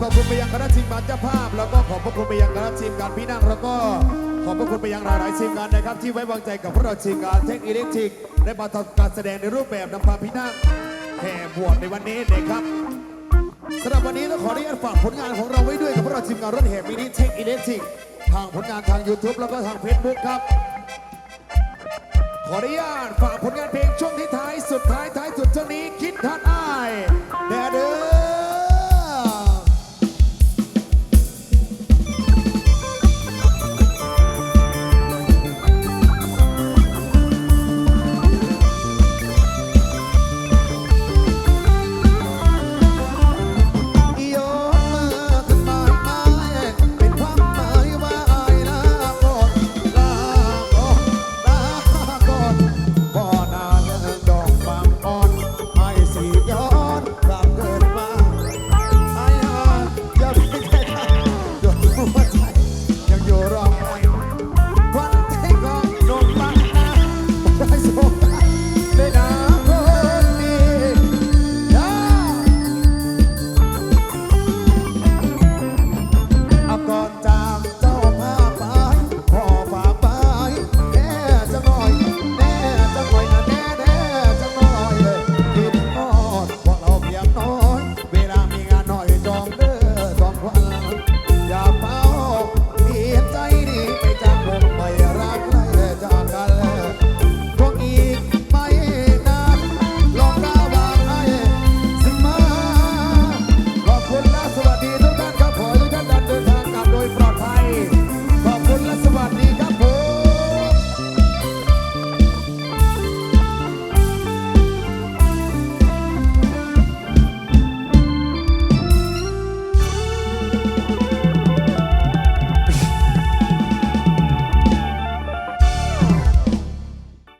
ขอบคุณไปยังคณะทีมบัตรภาพ แล้วก็ขระคุณไปยังคณะทีมงานพี่นั่งแล้วก็ขอบพระคุณไปยังหลายๆทีมงานนะครับ ที่ไว้วางใจกับพวกเราทีมงานเทคอิเล็กทริกได้มาทำการแสดงในรูปแบบนำพาพี่นั่งแห่บวชในวันนี้นะครับสำหรับวันนี้ต้องขออนุญาตฝากผลงานของเราไว้ด้วยกับพวกเราทีมงานรถแห่มินิเทคอิเล็กทริกทางผลงานทาง YouTube แล้วก็ทาง Facebook ครับ ขออนุญาตฝากผลงานเพลงช่วงที่ท้ายสุดท้ายท้ายสุดช่วงนี้คิดทัดอ้ายแดเด้อ